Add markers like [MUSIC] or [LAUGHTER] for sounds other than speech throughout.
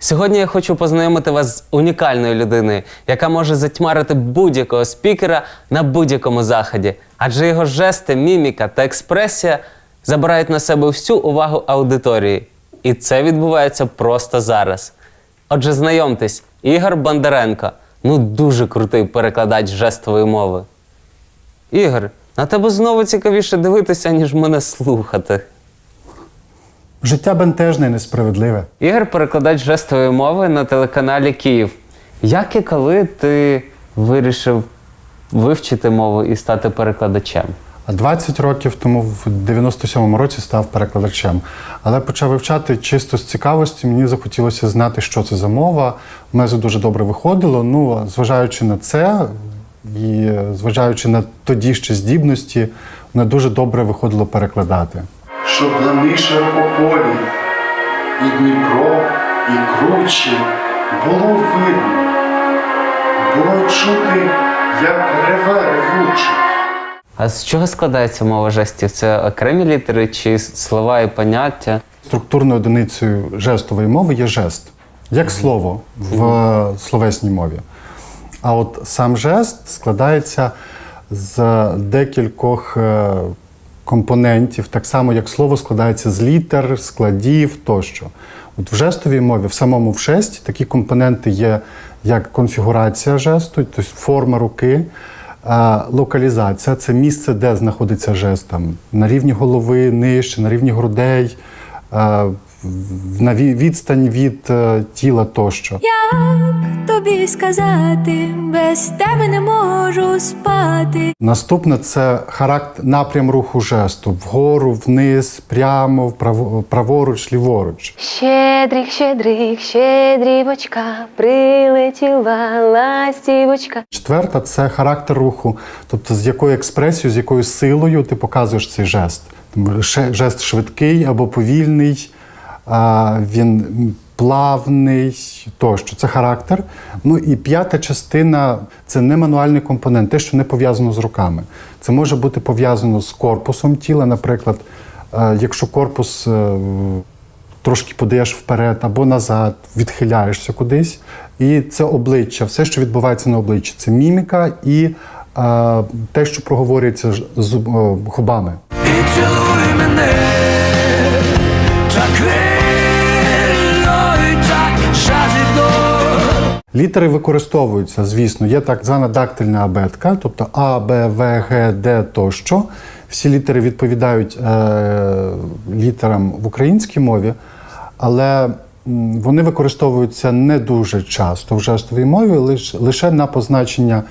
Сьогодні я хочу познайомити вас з унікальною людиною, яка може затьмарити будь-якого спікера на будь-якому заході. Адже його жести, міміка та експресія забирають на себе всю увагу аудиторії. І це відбувається просто зараз. Отже, знайомтесь, Ігор Бондаренко. Ну, дуже крутий перекладач жестової мови. Ігор, на тебе знову цікавіше дивитися, ніж мене слухати. Життя бентежне і несправедливе. Ігор перекладач жестової мови на телеканалі Київ. Як і коли ти вирішив вивчити мову і стати перекладачем? А 20 років тому, в 97-му році, став перекладачем. Але почав вивчати чисто з цікавості. Мені захотілося знати, що це за мова. У мене це дуже добре виходило. Ну, зважаючи на це і зважаючи на тоді ще здібності, мене дуже добре виходило перекладати. Щоб на миша по полі і Дніпро, і кручі було видно, було чути, як реве ревуче. А з чого складається мова жестів? Це окремі літери чи слова і поняття? Структурною одиницею жестової мови є жест, як слово в словесній мові. А от сам жест складається з декількох е, компонентів, так само як слово складається з літер, складів тощо. От в жестовій мові, в самому в жесті, такі компоненти є, як конфігурація жесту, тобто форма руки. Локалізація це місце, де знаходиться жест там, на рівні голови, нижче, на рівні грудей, на відстань від е, тіла тощо. Як тобі сказати, без тебе не можу спати. Наступне це характер, напрям руху жесту вгору, вниз, прямо, вправо- праворуч, ліворуч. Щедрик, щедрик, щедрівочка, прилетіла ластівочка. Четверта це характер руху, тобто з якою експресією, з якою силою ти показуєш цей жест. Жест швидкий або повільний, він плавний тощо. Це характер. Ну і п'ята частина це не мануальний компонент, те, що не пов'язано з руками. Це може бути пов'язано з корпусом тіла, наприклад, е, якщо корпус. е, трошки подаєш вперед або назад, відхиляєшся кудись. І це обличчя, все, що відбувається на обличчі, це міміка і е, те, що проговорюється зуб, е, губами. Літери використовуються, звісно, є так звана дактильна абетка, тобто А, Б, В, Г, Д тощо. Всі літери відповідають е, літерам в українській мові, але вони використовуються не дуже часто в жестовій мові, лише, на позначення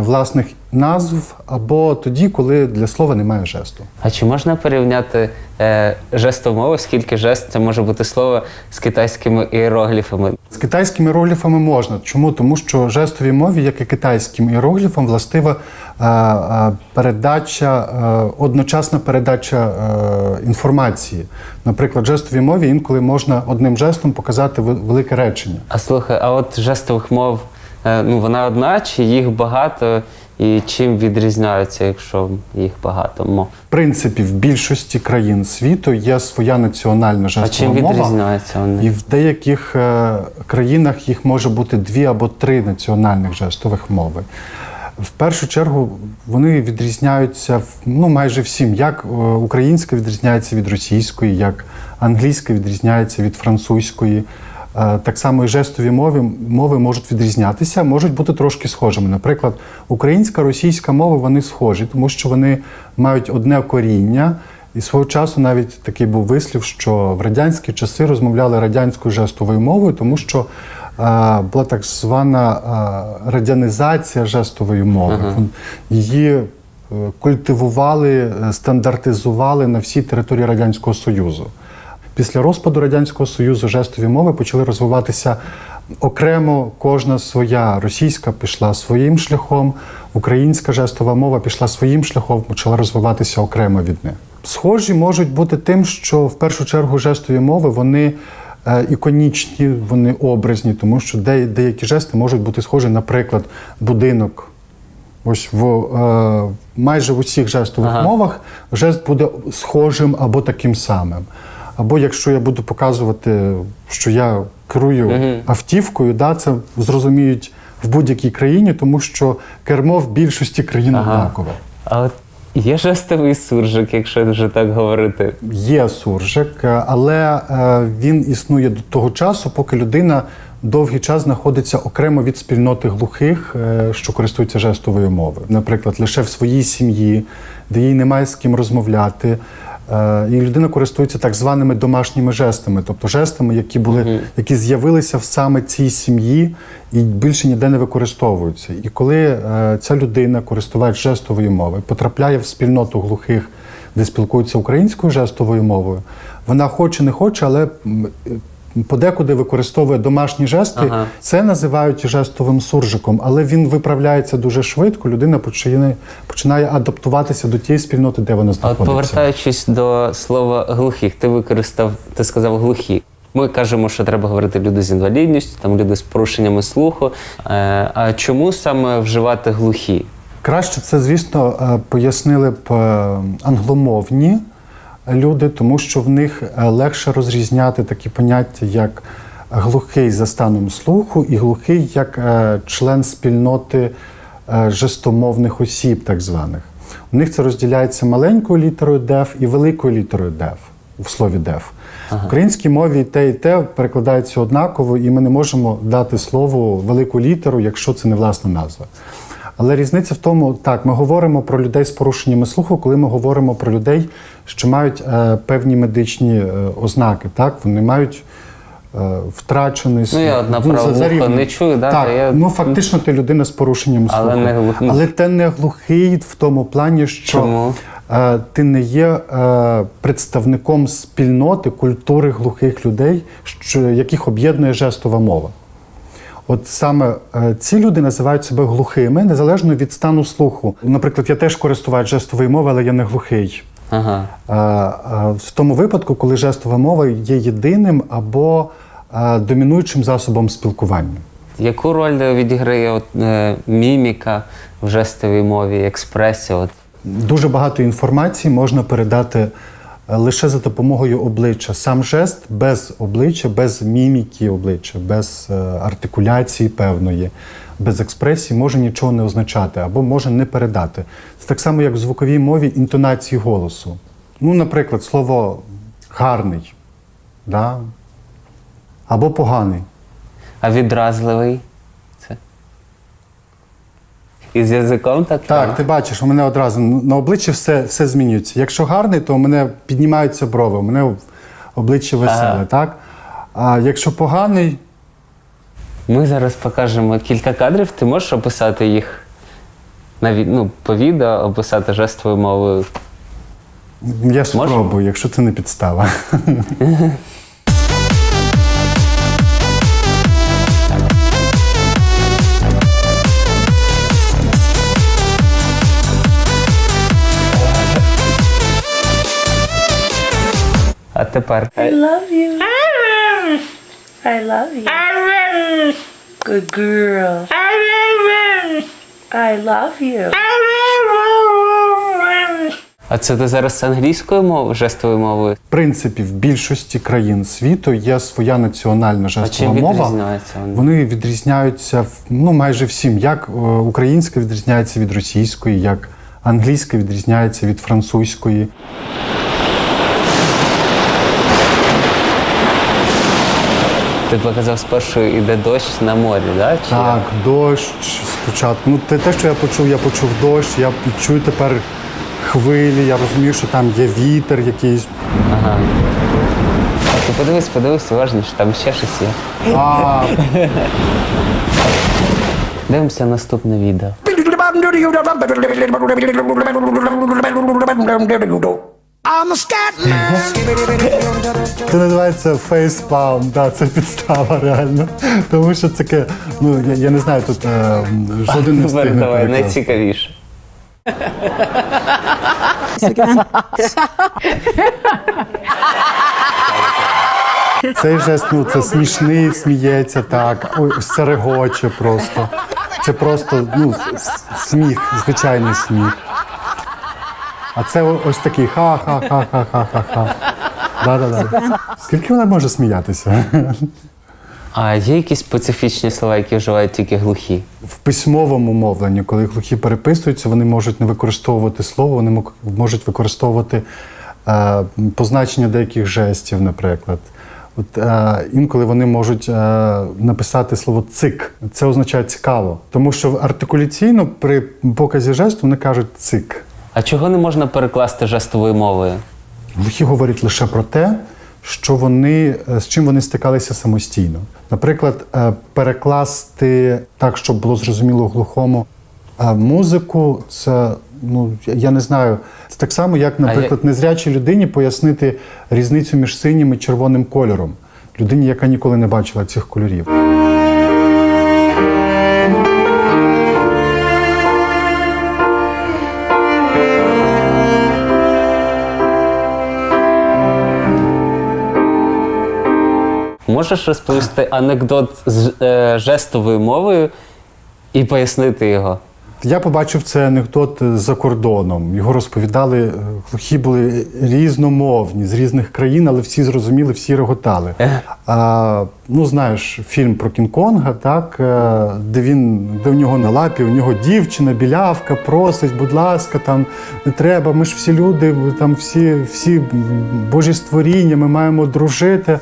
власних назв або тоді, коли для слова немає жесту. А чи можна порівняти е, жестову мову, скільки жест це може бути слово з китайськими іерогліфами? З китайськими іерогліфами можна. Чому? Тому що жестовій мові, як і китайським іерогліфам, властива е, е, передача, е, одночасна передача е, інформації. Наприклад, в жестовій мові інколи можна одним жестом показати ве- велике речення. А слухай, а от жестових мов, е, ну вона одна, чи їх багато, і чим відрізняються, якщо їх багато мов? В принципі, в більшості країн світу є своя національна А чим мова. відрізняються І в деяких е, країнах їх може бути дві або три національних жестових мови. В першу чергу вони відрізняються ну, майже всім. Як е, українська відрізняється від російської, як англійська відрізняється від французької. Е, Так само і жестові мови, мови можуть відрізнятися, можуть бути трошки схожими. Наприклад, українська, російська мови вони схожі, тому що вони мають одне коріння. І свого часу навіть такий був вислів, що в радянські часи розмовляли радянською жестовою мовою, тому що е, була так звана е, радянізація жестової мови. Вон- Її е, культивували, стандартизували на всій території Радянського Союзу. Після розпаду Радянського Союзу жестові мови почали розвиватися окремо, кожна своя. Російська пішла своїм шляхом, українська жестова мова пішла своїм шляхом, почала розвиватися окремо від них. Схожі можуть бути тим, що в першу чергу жестові мови вони е, іконічні, вони образні, тому що де- деякі жести можуть бути схожі, наприклад, будинок. Ось в е, майже в усіх жестових Ага. мовах жест буде схожим або таким самим. Або якщо я буду показувати, що я керую автівкою, да, це зрозуміють в будь-якій країні, тому що кермо в більшості країн однакове. А от є жестовий суржик, якщо вже так говорити. Є суржик, е, але е, він існує до того часу, поки людина довгий час знаходиться окремо від спільноти глухих, е, що користуються жестовою мовою. Наприклад, лише в своїй сім'ї, де їй немає з ким розмовляти. Е, І людина користується так званими домашніми жестами, тобто жестами, які були, які з'явилися в саме цій сім'ї і більше ніде не використовуються. І коли е, ця людина, користувач жестової мови, потрапляє в спільноту глухих, де спілкуються українською жестовою мовою, вона хоче не хоче, але подекуди використовує домашні жести. Ага. Це називають жестовим суржиком, але він виправляється дуже швидко. Людина починає, починає адаптуватися до тієї спільноти, де вона А от знаходиться. повертаючись до слова глухих, ти використав, ти сказав глухі. Ми кажемо, що треба говорити люди з інвалідністю, там люди з порушеннями слуху. Е, а чому саме вживати глухі? Краще це, звісно, е, пояснили б е, англомовні люди, тому що в них е, легше розрізняти такі поняття, як глухий за станом слуху і глухий як е, член спільноти е, жестомовних осіб, так званих. У них це розділяється маленькою літерою деф і великою літерою деф в слові деф. В українській мові те, і те перекладається однаково, і ми не можемо дати слову велику літеру, якщо це не власна назва. Але різниця в тому, так, ми говоримо про людей з порушеннями слуху, коли ми говоримо про людей, що мають е, певні медичні е, ознаки. Так? Вони мають е, втрачений Ну, я от на за- за рівнем. не чую, да, так, я- ну фактично ти людина з порушенням Але слуху. не ну. Але ти не глухий в тому плані, що Чому? ти не є е, представником спільноти культури глухих людей, що, яких об'єднує жестова мова. От саме е, ці люди називають себе глухими незалежно від стану слуху. Наприклад, я теж користувач жестової мови, але я не глухий. Ага. В тому випадку, коли жестова мова є єдиним або домінуючим засобом спілкування. Яку роль відіграє от, е, міміка в жестовій мові, експресія? От, Дуже багато інформації можна передати е, лише за допомогою обличчя. Сам жест без обличчя, без міміки обличчя, без е, артикуляції певної, без експресії може нічого не означати або може не передати. Це так само, як в звуковій мові інтонації голосу. Ну, наприклад, слово гарний да? або поганий. а відразливий? Це. І з язиком так? Так, ти бачиш, у мене одразу на обличчі все, все змінюється. Якщо гарний, то у мене піднімаються брови, у мене обличчя веселе, Ага. так? А якщо поганий, Ми зараз покажемо кілька кадрів. Ти можеш описати їх на ві- ну, по відео, описати жестовою мовою. я спробую, якщо це не підстава. А тепер I love you. I love you. Good girl. I love you. А це ти зараз англійською мовою, жестовою мовою? В принципі, в більшості країн світу є своя національна жестова чим мова. відрізняються вони? Вони відрізняються ну, майже всім. Як е, українська відрізняється від російської, як англійська відрізняється від французької. Ти показав спершу іде дощ на морі, да? Чи Так, дощ спочатку. Ну, те, те, що я почув, я почув дощ, я чую тепер хвилі, я розумію, що там є вітер якийсь. Ага. А ти подивись, подивись уважніше, там ще щось є. А, Дивимося наступне відео. I'm a scat man. Це називається фейспалм, да, це підстава реально. Тому що таке, ну я, я не знаю, тут е, жоден не встигне. давай, перекласти. найцікавіше. Цей жест, ну це смішний, сміється так. Ой, ось просто. Це просто ну, с- с- сміх, звичайний сміх. А це о- ось такий ха-ха-ха-ха-ха-ха. Да, да, да. Скільки вона може сміятися? А є якісь специфічні слова, які вживають тільки глухі? В письмовому мовленні, коли глухі переписуються, вони можуть не використовувати слово, вони можуть використовувати е, позначення деяких жестів, наприклад. От, е, інколи вони можуть е, написати слово цик. Це означає цікаво. Тому що артикуляційно при показі жесту вони кажуть цик. А чого не можна перекласти жестовою мовою? Глухі говорять лише про те, що вони е, з чим вони стикалися самостійно. Наприклад, е, перекласти так, щоб було зрозуміло глухому е, музику, це ну я не знаю. Це так само, як, наприклад, незрячій людині пояснити різницю між синім і червоним кольором. Людині, яка ніколи не бачила цих кольорів. Можеш розповісти анекдот з е, жестовою мовою і пояснити його? Я побачив цей анекдот за кордоном. Його розповідали, е, глухі були різномовні з різних країн, але всі зрозуміли, всі реготали. А, ну, знаєш, фільм про Кінг-Конга, так, е, де він, де в нього на лапі, у нього дівчина, білявка, просить, будь ласка, там не треба, ми ж всі люди, там всі, всі божі створіння, ми маємо дружити.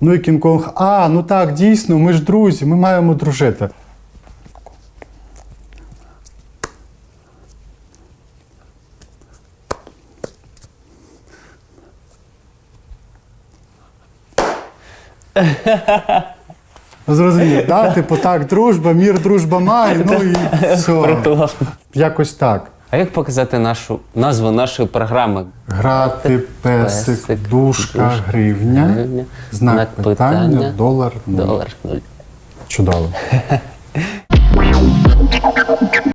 Ну і Кінг-Конг, а, ну так, дійсно, ми ж друзі, ми маємо дружити. Зрозумів, да? Типу так, дружба, мір, дружба має, ну і [LAUGHS] все. Якось так. А як показати нашу назву нашої програми? Грати, песик, Песик, дужка, дужка, гривня, гривня, знак знак питання, питання, долар, нуль. Долар нуль. Чудово. [LAUGHS]